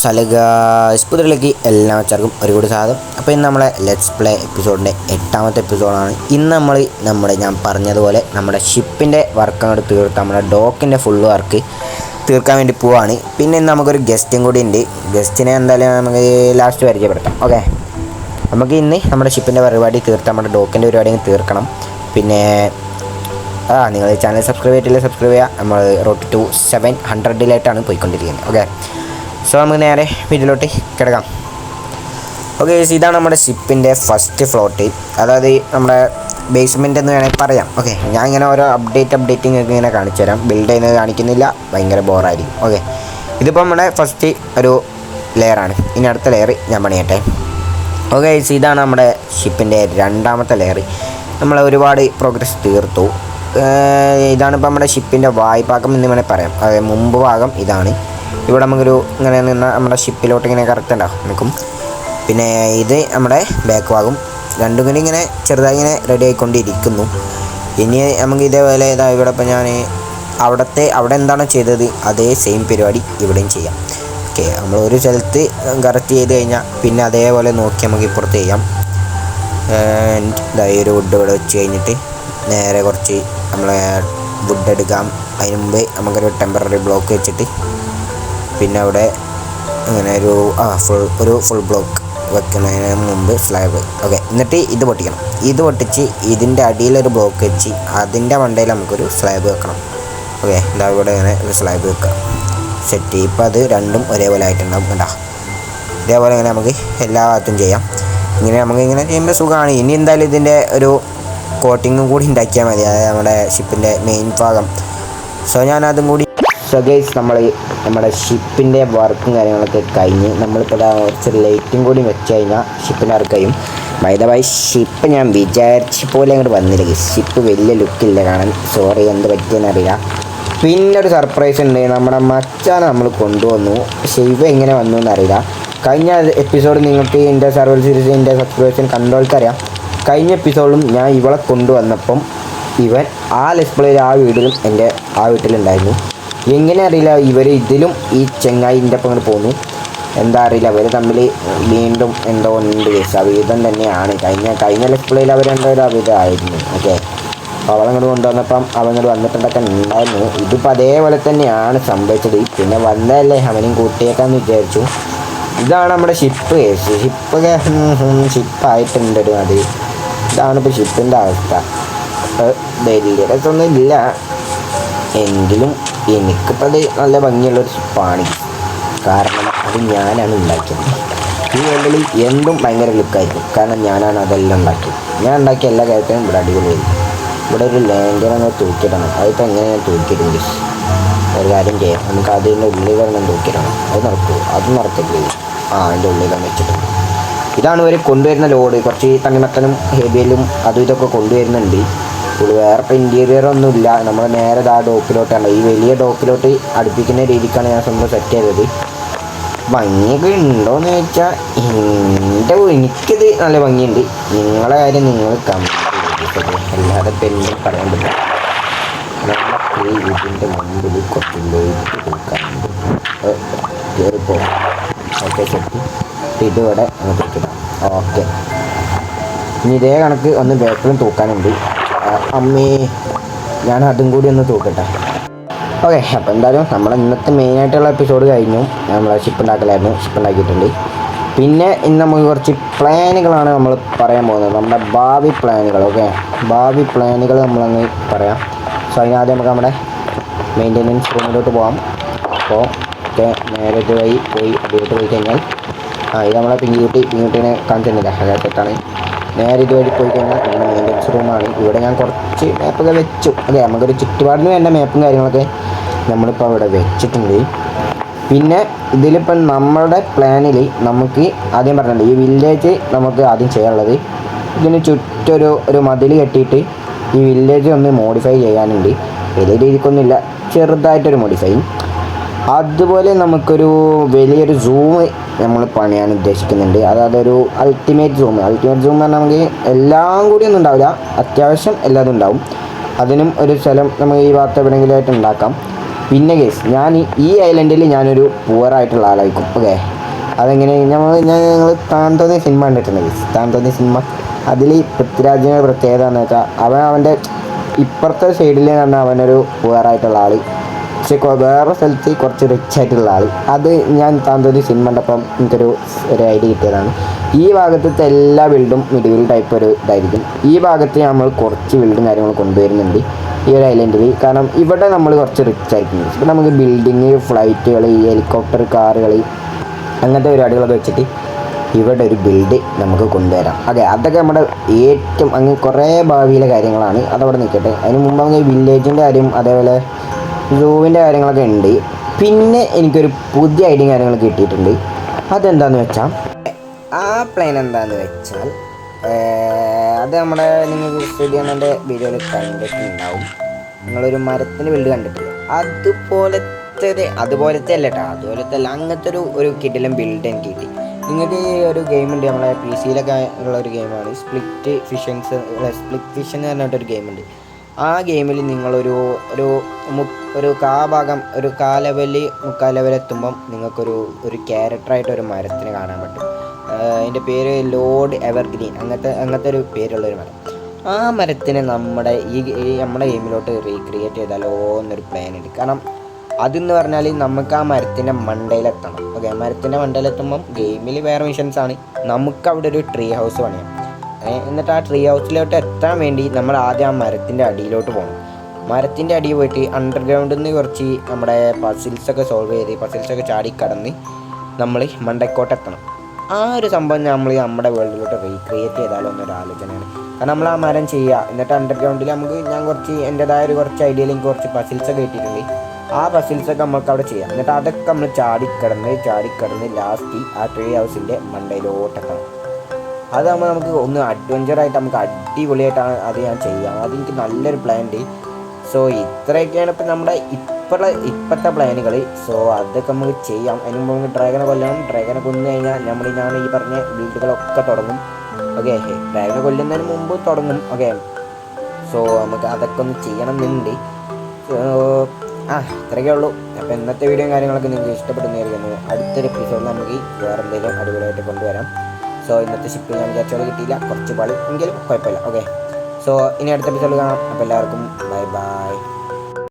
Hello പുതിരിലേക്ക് എല്ലാവർക്കും ഒരു കൂടി സ്വാഗതം. അപ്പോൾ ഇന്ന് നമ്മളെ ലെറ്റ്സ് പ്ലേ എപ്പിസോഡിന്റെ എട്ടാമത്തെ എപ്പിസോഡാണ് ഇന്ന് നമ്മൾ നമ്മുടെ ഞാൻ പറഞ്ഞതുപോലെ നമ്മുടെ ഷിപ്പിന്റെ വർക്ക് അങ്ങോട്ട് തീർത്ത് നമ്മുടെ ഡോക്കിന്റെ ഫുൾ വർക്ക് തീർക്കാൻ വേണ്ടി പോവാണ്. പിന്നെ ഇന്ന് നമുക്കൊരു ഗസ്റ്റും കൂടി ഉണ്ട് ഗസ്റ്റിനെ എന്തായാലും നമുക്ക് ലാസ്റ്റ് പരിചയപ്പെടുത്താം. ഓക്കെ നമുക്ക് ഇന്ന് നമ്മുടെ ഷിപ്പിന്റെ പരിപാടി തീർത്ത് നമ്മുടെ ഡോക്കിന്റെ പരിപാടി തീർക്കണം. പിന്നെ ആ നിങ്ങൾ ചാനൽ സബ്സ്ക്രൈബ് ചെയ്തിട്ടില്ല സബ്സ്ക്രൈബ് ചെയ്യുക. നമ്മൾ റോട്ട് ടു സെവൻ ഹൺഡ്രഡിലായിട്ടാണ് പോയിക്കൊണ്ടിരിക്കുന്നത്. ഓക്കെ സോ നമുക്ക് നേരെ വീട്ടിലോട്ട് കിടക്കാം. ഓക്കെ ഇതാണ് നമ്മുടെ ഷിപ്പിന്റെ ഫസ്റ്റ് ഫ്ലോട്ട് അതായത് നമ്മുടെ ബേസ്മെന്റ് എന്ന് വേണമെങ്കിൽ പറയാം. ഓക്കെ ഞാൻ ഇങ്ങനെ ഓരോ അപ്ഡേറ്റ് അപ്ഡേറ്റിംഗ് ഒക്കെ ഇങ്ങനെ കാണിച്ചു തരാം. ബിൽഡ് ചെയ്യുന്നത് കാണിക്കുന്നില്ല. ഭയങ്കര ബോറായിരിക്കും ഓക്കെ ഇതിപ്പോൾ നമ്മുടെ ഫസ്റ്റ് ഒരു ലെയറാണ് ഇനി അടുത്ത ലെയർ ഞാൻ പണിയട്ടെ. ഓക്കെ ഇതാണ് നമ്മുടെ ഷിപ്പിന്റെ രണ്ടാമത്തെ ലെയർ നമ്മൾ ഒരുപാട് പ്രോഗ്രസ് തീർത്തു. ഇതാണിപ്പോൾ നമ്മുടെ ഷിപ്പിന്റെ വായ്പാകം എന്ന് വേണമെങ്കിൽ പറയാം. അതായത് മുമ്പ് ഭാഗം ഇതാണ്. ഇവിടെ നമുക്കൊരു ഇങ്ങനെ നിന്ന് നമ്മുടെ ഷിപ്പിലോട്ട് ഇങ്ങനെ കറക്റ്റ് ഉണ്ടാവും നിൽക്കും. പിന്നെ ഇത് നമ്മുടെ ബാക്ക് ഭാഗം. രണ്ടും കൂടി ഇങ്ങനെ ചെറുതായി ഇങ്ങനെ റെഡി ആയിക്കൊണ്ടിരിക്കുന്നു. ഇനി നമുക്ക് ഇതേപോലെ ഇതാ ഇവിടെ ഇപ്പോൾ ഞാൻ അവിടുത്തെ അവിടെ എന്താണോ ചെയ്തത്? അതേ സെയിം പരിപാടി ഇവിടെയും ചെയ്യാം. ഓക്കെ നമ്മൾ ഒരു സ്ഥലത്ത് കറക്റ്റ് ചെയ്ത് കഴിഞ്ഞാൽ പിന്നെ അതേപോലെ നോക്കി നമുക്ക് ഇപ്പുറത്ത് ചെയ്യാം. ഇതായി ഒരു വുഡ് ഇവിടെ വെച്ച് കഴിഞ്ഞിട്ട് നേരെ കുറച്ച് നമ്മളെ വുഡ് എടുക്കാം. അതിന് മുമ്പ് നമുക്കൊരു ടെമ്പററി ബ്ലോക്ക് വെച്ചിട്ട് പിന്നെ അവിടെ അങ്ങനെ ഒരു ആ ഫുൾ ഒരു ഫുൾ ബ്ലോക്ക് വെക്കുന്നതിന് മുമ്പ് സ്ലാബ് ഓക്കെ എന്നിട്ട് ഇത് പൊട്ടിക്കണം. ഇത് പൊട്ടിച്ച് ഇതിന്റെ അടിയിലൊരു ബ്ലോക്ക് വെച്ച് അതിന്റെ മണ്ടയിൽ നമുക്കൊരു സ്ലാബ് വെക്കണം. ഓക്കെ എന്താ ഇവിടെ ഇങ്ങനെ ഒരു സ്ലാബ് വെക്കുക. സെറ്റ് ഇപ്പം അത് രണ്ടും ഒരേപോലെ ആയിട്ടുണ്ടാവും കണ്ടാ. ഇതേപോലെ ഇങ്ങനെ നമുക്ക് എല്ലാ ഭാഗത്തും ചെയ്യാം. ഇങ്ങനെ നമുക്ക് ഇങ്ങനെ ചെയ്യുമ്പോൾ സുഖമാണ്. ഇനി എന്തായാലും ഇതിന്റെ ഒരു കോട്ടിങ്ങും കൂടി ഉണ്ടാക്കിയാൽ മതി. അതായത് നമ്മുടെ ഷിപ്പിന്റെ മെയിൻ ഭാഗം. സോ ഞാനതും കൂടി സോ ഗൈസ് നമ്മൾ നമ്മുടെ ഷിപ്പിന്റെ വർക്കും കാര്യങ്ങളൊക്കെ കഴിഞ്ഞ് നമ്മളിപ്പോൾ കുറച്ച് ലൈറ്റും കൂടി വെച്ച് കഴിഞ്ഞാൽ ഷിപ്പിന്റെ വർക്ക് കഴിയും വൈദവായി ഷിപ്പ് ഞാൻ വിചാരിച്ച പോലെ അങ്ങോട്ട് വന്നില്ല ഷിപ്പ് വലിയ ലുക്കില്ല കാണാൻ. സോറി എന്ത് പറ്റിയെന്ന് അറിയില്ല. പിന്നെ ഒരു സർപ്രൈസ് ഉണ്ട്. നമ്മുടെ മച്ചാനെ നമ്മൾ കൊണ്ടുവന്നു. പക്ഷേ ഇവ എങ്ങനെ വന്നു എന്നറിയില്ല കഴിഞ്ഞ എപ്പിസോഡ് നിങ്ങൾക്ക് എന്റെ സർവൽ സീരീസ് എന്റെ സബ്സ്ക്രിപ്ഷൻ കണ്ടോൾക്കറിയാം കഴിഞ്ഞ എപ്പിസോഡിലും ഞാൻ ഇവളെ കൊണ്ടുവന്നപ്പം ഇവൻ ആ ഡിസ്പ്ലേയിൽ ആ വീട്ടിലും എന്റെ ആ വീട്ടിലുണ്ടായിരുന്നു. എങ്ങനെ അറിയില്ല ഇവർ ഇതിലും ഈ ചെങ്ങായിന്റെ ഒപ്പം ഇങ്ങോട്ട് പോന്നു എന്താ അറിയില്ല അവർ തമ്മിൽ വീണ്ടും എന്തോ ഉണ്ട് കേസ് അവിധം തന്നെയാണ്. കഴിഞ്ഞ കഴിഞ്ഞ ഡിസ്പ്ലേയിൽ അവർ ഒരു അവിധമായിരുന്നു ഓക്കെ അപ്പോൾ അവളങ്ങോട്ട് കൊണ്ടുവന്നപ്പം അവങ്ങോട്ട് വന്നിട്ടുണ്ടൊക്കെ ഉണ്ടായിരുന്നു. ഇതിപ്പോൾ അതേപോലെ തന്നെയാണ് സംഭവിച്ചത്. പിന്നെ വന്നതല്ലേ അവനും കൂട്ടിയേക്കാന്ന് വിചാരിച്ചു. ഇതാണ് നമ്മുടെ ഷിപ്പ് കേസ് ഷിപ്പ് ഷിപ്പായിട്ടുണ്ട് ഒരു അത് ഇതാണ് ഇപ്പോൾ ഷിപ്പിന്റെ അവസ്ഥ. വലിയ രസമൊന്നും ഇല്ല. എങ്കിലും എനിക്കിപ്പോൾ അത് നല്ല ഭംഗിയുള്ളൊരു സുപ്പാണ് കാരണം അത് ഞാനാണ് ഉണ്ടാക്കിയത്. ഈ വേൾഡിൽ എന്തും ഭയങ്കര ലുക്കായിരിക്കും. കാരണം ഞാനാണ് അതെല്ലാം ഉണ്ടാക്കിയത്. ഞാൻ ഉണ്ടാക്കിയ എല്ലാ കാര്യത്തിനും ഇവിടെ അടിപൊളിയായിരിക്കും ഇവിടെ ഒരു അങ്ങനെ തൂക്കിയിടണം. അതിപ്പോൾ എങ്ങനെ ഞാൻ തൂക്കിയിടും ഒരു കാര്യം ചെയ്യാം. നമുക്ക് അതിന്റെ ഉള്ളിൽ വരണം തൂക്കിയിടണം. അത് നടക്കുമോ അത് നടക്കില്ല ആ അതിന്റെ ഉള്ളിലാണ് വെച്ചിട്ടുണ്ട് ഇതാണ് ഇവർ കൊണ്ടുവരുന്ന ലോഡ് കുറച്ച് തണ്ണിമത്തനും ഹെബിയലും അതും ഇതൊക്കെ കൊണ്ടുവരുന്നുണ്ട്. ഇത് വേറെ ഇപ്പോൾ ഇന്റീരിയർ ഒന്നുമില്ല നമ്മൾ നേരെ ആ ഡോക്കിലോട്ടാണ് ഈ വലിയ ഡോക്കിലോട്ട് അടുപ്പിക്കുന്ന രീതിക്കാണ് ഞാൻ സ്വന്തം സെറ്റ് ചെയ്തത്. ഭംഗിയൊക്കെ ഉണ്ടോയെന്ന് ചോദിച്ചാൽ എന്റെ എനിക്കിത് നല്ല ഭംഗിയുണ്ട്. നിങ്ങളെ കാര്യം നിങ്ങൾ കമ്മിട്ട് അല്ലാതെ പെണ്ണും പറയാൻ പറ്റില്ല. ഇതിന്റെ മുമ്പിൽ കുറച്ച് ഓക്കെ അങ്ങോട്ട് ഓക്കെ ഇനി ഇതേ കണക്ക് ഒന്ന് ബാക്കിലും തൂക്കാനുണ്ട്. അമ്മേ ഞാൻ അതും കൂടി ഒന്ന് തൂക്കട്ടെ. ഓക്കെ അപ്പോൾ എന്തായാലും നമ്മൾ ഇന്നത്തെ മെയിനായിട്ടുള്ള എപ്പിസോഡ് കഴിഞ്ഞു. നമ്മൾ ഷിപ്പ് ഉണ്ടാക്കലായിരുന്നു ഷിപ്പ് ഉണ്ടാക്കിയിട്ടുണ്ട്. പിന്നെ ഇന്ന് നമുക്ക് കുറച്ച് പ്ലാനുകളാണ് നമ്മൾ പറയാൻ പോകുന്നത്. നമ്മുടെ ഭാവി പ്ലാനുകൾ ഓക്കെ ഭാവി പ്ലാനുകൾ നമ്മളങ്ങ് പറയാം. സോ അതിനാദ്യം നമുക്ക് നമ്മുടെ മെയിന്റെനൻസ് റൂമിലോട്ട് പോകാം അപ്പോൾ ഓക്കെ നേരെ പോയി പോയി അതിലോട്ട് പോയി കഴിഞ്ഞാൽ ആ ഇത് നമ്മളെ പിങ്കിക്കുട്ടി പിങ്കിക്കുട്ടീനെ കാണിച്ചിരുന്നില്ല അതായിട്ടാണ് നേരെ ഇതുവഴി പോയി കഴിഞ്ഞാൽ നമ്മുടെ മെയിന്റെനൻസ് റൂമാണ് ഇവിടെ ഞാൻ കുറച്ച് മാപ്പൊക്കെ വെച്ചു. അതെ നമുക്കൊരു ചുറ്റുപാടിന് വേണ്ട മാപ്പും കാര്യങ്ങളൊക്കെ നമ്മളിപ്പോൾ അവിടെ വെച്ചിട്ടുണ്ട്. പിന്നെ ഇതിലിപ്പം നമ്മളുടെ പ്ലാനിൽ നമുക്ക് ആദ്യം പറഞ്ഞിട്ടുണ്ട് ഈ വില്ലേജ് നമുക്ക് ആദ്യം ചെയ്യാനുള്ളത്. ഇതിന് ചുറ്റൊരു ഒരു മതിൽ കെട്ടിയിട്ട് ഈ വില്ലേജ് ഒന്ന് മോഡിഫൈ ചെയ്യാനുണ്ട്. വലിയ രീതിക്കൊന്നുമില്ല. ചെറുതായിട്ടൊരു മോഡിഫൈ അതുപോലെ നമുക്കൊരു വലിയൊരു സൂം നമ്മൾ പണിയാൻ ഉദ്ദേശിക്കുന്നുണ്ട്. അതായത് ഒരു അൾട്ടിമേറ്റ് സൂം അൾട്ടിമേറ്റ് സൂം പറഞ്ഞാൽ നമുക്ക് എല്ലാം കൂടി ഒന്നും ഉണ്ടാവില്ല. അത്യാവശ്യം എല്ലാതും ഉണ്ടാവും. അതിനും ഒരു സ്ഥലം നമുക്ക് ഈ ഭാഗത്ത് എവിടെയെങ്കിലും ആയിട്ട് ഉണ്ടാക്കാം. പിന്നെ കേസ് ഞാൻ ഈ- ഐലൻഡിൽ ഞാനൊരു പുവറായിട്ടുള്ള ആളായിരിക്കും. ഓക്കെ അതെങ്ങനെ? ഞങ്ങൾ ഞാൻ ഞങ്ങൾ താന്തോന്നി സിനിമ കണ്ടിട്ടുണ്ട് കേസ് താൻ തോന്നിയ സിനിമ അതിൽ പൃഥ്വിരാജിന്റെ പ്രത്യേകത എന്ന് വെച്ചാൽ അവൻ അവന്റെ ഇപ്പുറത്തെ സൈഡിൽ നിന്ന് അവനൊരു പുവറായിട്ടുള്ള ആൾ പക്ഷെ വേറെ സ്ഥലത്ത് കുറച്ച് റിച്ച് ആയിട്ടുള്ള ആൾ അത് ഞാൻ താന്തോന്നി സിനിമ കണ്ടപ്പം എനിക്കൊരു ഒരു ഐഡിയ കിട്ടിയതാണ്. ഈ ഭാഗത്തെ എല്ലാ ബിൽഡും മിഡിവിൽ ടൈപ്പ് ഒരു ഇതായിരിക്കും. ഈ ഭാഗത്ത് നമ്മൾ കുറച്ച് ബിൽഡും കാര്യങ്ങൾ കൊണ്ടുവരുന്നുണ്ട് ഈ ഒരു ഐലൻഡിൽ കാരണം ഇവിടെ നമ്മൾ കുറച്ച് റിച്ച് ആയിരിക്കും. ഇപ്പം നമുക്ക് ബിൽഡിങ് ഫ്ലൈറ്റുകൾ ഹെലികോപ്റ്റർ കാറുകൾ അങ്ങനത്തെ പരിപാടികളൊക്കെ വെച്ചിട്ട് ഇവിടെ ഒരു ബിൽഡ് നമുക്ക് കൊണ്ടുവരാം. അതെ അതൊക്കെ നമ്മുടെ ഏറ്റവും അങ്ങ് കുറേ ഭാവിയിലെ കാര്യങ്ങളാണ്. അതവിടെ നിൽക്കട്ടെ. അതിന് മുമ്പ് അങ്ങ് വില്ലേജിന്റെ കാര്യം അതേപോലെ സൂവിന്റെ കാര്യങ്ങളൊക്കെ ഉണ്ട്. പിന്നെ എനിക്കൊരു പുതിയ ഐഡിയ കാര്യങ്ങളൊക്കെ കിട്ടിയിട്ടുണ്ട്. അതെന്താന്ന് വെച്ചാൽ ആ പ്ലാൻ എന്താന്ന് വെച്ചാൽ അത് നമ്മുടെ നിങ്ങൾക്ക് സ്റ്റുഡിയോന്റെ വീഡിയോയിൽ കണ്ടിട്ടുണ്ടാവും. നിങ്ങളൊരു മരത്തിന്റെ ബിൽഡ് കണ്ടിട്ടില്ല? അതുപോലത്തെ അതുപോലത്തെ അല്ല കേട്ടോ അതുപോലത്തെ അല്ല അങ്ങനത്തെ ഒരു ഒരു കിടിലം ബിൽഡ് എനിക്ക് കിട്ടി. നിങ്ങൾക്ക് ഈ ഒരു ഗെയിമുണ്ട് നമ്മളെ പി സിയിലൊക്കെ ഉള്ള ഒരു ഗെയിമാണ് സ്പ്ലിറ്റ് ഫിഷൻസ് സ്പ്ലിറ്റ് ഫിഷൻ എന്ന് പറഞ്ഞിട്ടൊരു ഗെയിമുണ്ട് ആ ഗെയിമിൽ നിങ്ങളൊരു ഒരു ഒരു കാ ഭാഗം ഒരു കാ ലെവലിൽ മുക്കാൽ ലെവലെത്തുമ്പം നിങ്ങൾക്കൊരു ഒരു ക്യാരക്ടറായിട്ട് ഒരു മരത്തിന് കാണാൻ പറ്റും. അതിന്റെ പേര് ലോഡ് എവർഗ്രീൻ. അങ്ങനത്തെ അങ്ങനത്തെ ഒരു പേരുള്ളൊരു മരം. ആ മരത്തിനെ നമ്മുടെ ഈ നമ്മുടെ ഗെയിമിലോട്ട് റീക്രിയേറ്റ് ചെയ്താലോ എന്നൊരു പ്ലാൻ ഉണ്ട്. കാരണം അതെന്ന് പറഞ്ഞാൽ നമുക്ക് ആ മരത്തിന്റെ മണ്ടയിലെത്തണം. ഓക്കെ മരത്തിന്റെ മണ്ടയിലെത്തുമ്പം ഗെയിമിൽ വേറെ മിഷൻസ് ആണ്. നമുക്ക് അവിടെ ഒരു ട്രീ ഹൗസ് പണിയാം. എന്നിട്ട് ആ ട്രീ ഹൗസിലോട്ട് എത്താൻ വേണ്ടി നമ്മൾ ആദ്യം ആ മരത്തിന്റെ അടിയിലോട്ട് പോകണം മരത്തിന്റെ അടിയിൽ പോയിട്ട് അണ്ടർഗ്രൗണ്ടിൽ നിന്ന് കുറച്ച് നമ്മുടെ പസിൽസൊക്കെ സോൾവ് ചെയ്ത് പസിൽസൊക്കെ ചാടി കടന്ന് നമ്മൾ മണ്ടക്കോട്ട് എത്തണം. ആ ഒരു സംഭവം നമ്മൾ നമ്മുടെ വേൾഡിലോട്ട് റീക്രിയേറ്റ് ചെയ്താലോ എന്നൊരു ആലോചനയാണ്. കാരണം നമ്മൾ ആ മരം ചെയ്യുക എന്നിട്ട് അണ്ടർഗ്രൗണ്ടിൽ നമുക്ക് ഞാൻ കുറച്ച് എന്റെതായ ഒരു കുറച്ച് ഐഡിയയിൽ എനിക്ക് കുറച്ച് പസിൽസൊക്കെ കിട്ടിയിട്ടുണ്ട്. ആ പസിൽസൊക്കെ നമുക്ക് അവിടെ ചെയ്യാം. എന്നിട്ട് അതൊക്കെ നമ്മൾ ചാടിക്കടന്ന് ചാടിക്കടന്ന് ലാസ്റ്റ് ആ ട്രീ ഹൗസിന്റെ മണ്ടയിലോട്ടെത്തണം അതാകുമ്പോൾ നമുക്ക് ഒന്ന് അഡ്വഞ്ചറായിട്ട് നമുക്ക് അടിപൊളിയായിട്ടാണ് അത് ഞാൻ ചെയ്യാം. അതെനിക്ക് നല്ലൊരു പ്ലാൻ ഉണ്ട്. സോ ഇത്രയൊക്കെയാണ് ഇപ്പം നമ്മുടെ ഇപ്പോഴത്തെ ഇപ്പോഴത്തെ പ്ലാനുകൾ സോ അതൊക്കെ നമുക്ക് ചെയ്യാം. അതിന് മുമ്പ് നമുക്ക് ഡ്രാഗനെ കൊല്ലണം ഡ്രാഗനെ കൊന്നു കഴിഞ്ഞാൽ നമ്മൾ ഞാൻ ഈ പറഞ്ഞ വീടുകളൊക്കെ തുടങ്ങും. ഓക്കെ ഡ്രാഗനെ കൊല്ലുന്നതിന് മുമ്പ് തുടങ്ങും. ഓക്കെ സോ നമുക്ക് അതൊക്കെ ഒന്ന് ചെയ്യണം എന്നുണ്ട് ആ ഇത്രയൊക്കെ ഉള്ളൂ. അപ്പോൾ ഇന്നത്തെ വീഡിയോയും കാര്യങ്ങളൊക്കെ നിങ്ങൾക്ക് ഇഷ്ടപ്പെടുന്നതായിരിക്കുന്നു അടുത്തൊരു എപ്പിസോഡിൽ നമുക്ക് വേറെ എന്തെങ്കിലും അടിപൊളിയായിട്ട് കൊണ്ടുവരാം. സോ ഇന്നത്തെ ഷിപ്പിൽ ഞാൻ വിചാരിച്ചോളം കിട്ടിയില്ല. കുറച്ച് പാളി എങ്കിലും കുഴപ്പമില്ല. ഓക്കെ സോ ഇനി അടുത്ത എപ്പിസോഡ് കാണാം. അപ്പോൾ എല്ലാവർക്കും ബൈ ബൈ